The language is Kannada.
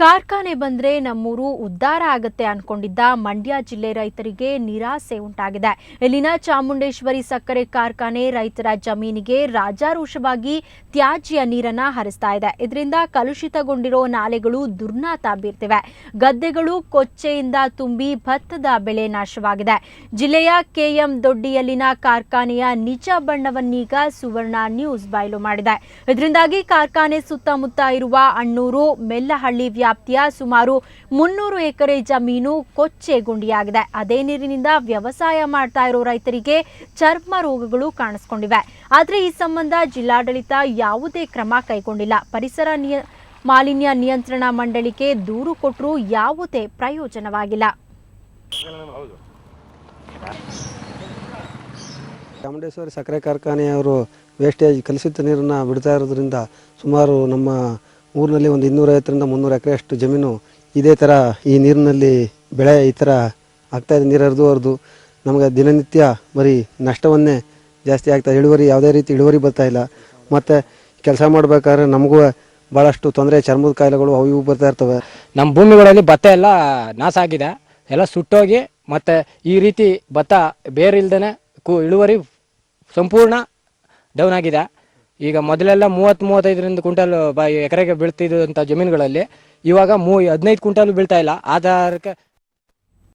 ಕಾರ್ಖಾನೆ ಬಂದ್ರೆ ನಮ್ಮೂರು ಉದ್ಧಾರ ಆಗುತ್ತೆ ಅನ್ಕೊಂಡಿದ್ದ ಮಂಡ್ಯ ಜಿಲ್ಲೆ ರೈತರಿಗೆ ನಿರಾಸೆ ಉಂಟಾಗಿದೆ. ಇಲ್ಲಿನ ಚಾಮುಂಡೇಶ್ವರಿ ಸಕ್ಕರೆ ಕಾರ್ಖಾನೆ ರೈತರ ಜಮೀನಿಗೆ ರಾಜಾರೋಷವಾಗಿ ತ್ಯಾಜ್ಯ ನೀರನ್ನ ಹರಿಸ್ತಾ ಇದೆ. ಇದರಿಂದ ಕಲುಷಿತಗೊಂಡಿರೋ ನಾಲೆಗಳು ದುರ್ನಾತ ಬೀರ್ತಿವೆ. ಗದ್ದೆಗಳು ಕೊಚ್ಚೆಯಿಂದ ತುಂಬಿ ಭತ್ತದ ಬೆಳೆ ನಾಶವಾಗಿದೆ. ಜಿಲ್ಲೆಯ ಕೆಎಂ ದೊಡ್ಡಿಯಲ್ಲಿನ ಕಾರ್ಖಾನೆಯ ನಿಜ ಬಣ್ಣವನ್ನೀಗ ಸುವರ್ಣ ನ್ಯೂಸ್ ಬಯಲು ಮಾಡಿದೆ. ಇದರಿಂದಾಗಿ ಕಾರ್ಖಾನೆ ಸುತ್ತಮುತ್ತ ಇರುವ ಅಣ್ಣೂರು, ಮೆಲ್ಲಹಳ್ಳಿ ವ್ಯಾಪ್ತಿಯ ಸುಮಾರು ಮುನ್ನೂರು ಎಕರೆ ಜಮೀನು ಕೊಚ್ಚೆ ಗುಂಡಿಯಾಗಿದೆ ಅದೇ ನೀರಿನಿಂದ ವ್ಯವಸಾಯ ಮಾಡ್ತಾ ಇರೋ ರೈತರಿಗೆ ಚರ್ಮ ರೋಗಗಳು ಕಾಣಿಸ್ಕೊಂಡಿವೆ. ಆದರೆ ಈ ಸಂಬಂಧ ಜಿಲ್ಲಾಡಳಿತ ಯಾವುದೇ ಕ್ರಮ ಕೈಗೊಂಡಿಲ್ಲ. ಪರಿಸರ ನಿಯ, ಮಾಲಿನ್ಯ ನಿಯಂತ್ರಣ ಮಂಡಳಿಗೆ ದೂರು ಕೊಟ್ಟರೂ ಯಾವುದೇ ಪ್ರಯೋಜನವಾಗಿಲ್ಲ. ಚಾಮುಂಡೇಶ್ವರಿ ಸಕ್ಕರೆ ಕಾರ್ಖಾನೆಯವರು ವೇಸ್ಟೇಜ್ ಕಲುಷಿತ ನೀರನ್ನು ಬಿಡ್ತಾ ಇರೋದ್ರಿಂದ ಸುಮಾರು ನಮ್ಮ ಊರಿನಲ್ಲಿ ಒಂದು ಇನ್ನೂರೈವತ್ತರಿಂದ ಮುನ್ನೂರು ಎಕರೆಯಷ್ಟು ಜಮೀನು ಇದೇ ಥರ ಈ ನೀರಿನಲ್ಲಿ ಬೆಳೆ ಈ ಥರ ಆಗ್ತಾಯಿದೆ ನೀರು ಹರಿದು ಹರಿದು. ನಮಗೆ ದಿನನಿತ್ಯ ಬರೀ ನಷ್ಟವನ್ನೇ ಜಾಸ್ತಿ ಆಗ್ತಾ ಇಳುವರಿ ಯಾವುದೇ ರೀತಿ ಇಳುವರಿ ಬರ್ತಾ ಇಲ್ಲ. ಮತ್ತು ಕೆಲಸ ಮಾಡಬೇಕಾದ್ರೆ ನಮಗೂ ಭಾಳಷ್ಟು ತೊಂದರೆ, ಚರ್ಮದ ಕಾಯಿಲೆಗಳು ಅವು ಇವು ಬರ್ತಾ ಇರ್ತವೆ. ನಮ್ಮ ಭೂಮಿಗಳಲ್ಲಿ ಭತ್ತ ಎಲ್ಲ ನಾಶ ಆಗಿದೆ. ಎಲ್ಲ ಸುಟ್ಟೋಗಿ ಮತ್ತು ಈ ರೀತಿ ಭತ್ತ ಬೇರಿಲ್ದೇ ಕು ಇಳುವರಿ ಸಂಪೂರ್ಣ ಡೌನ್ ಆಗಿದೆ. ಈಗ ಮೊದಲೆಲ್ಲ ಮೂವತ್ತು ಮೂವತ್ತೈದರಿಂದ ಕ್ವಿಂಟಲ್, ಬ, ಎಕರೆಗೆ ಬೀಳ್ತಿದ್ದಂಥ ಜಮೀನುಗಳಲ್ಲಿ ಇವಾಗ ಮೂ, ಹದಿನೈದು ಕ್ವಿಂಟಲ್ ಬೀಳ್ತಾ ಇಲ್ಲ. ಆಧಾರಕ್ಕೆ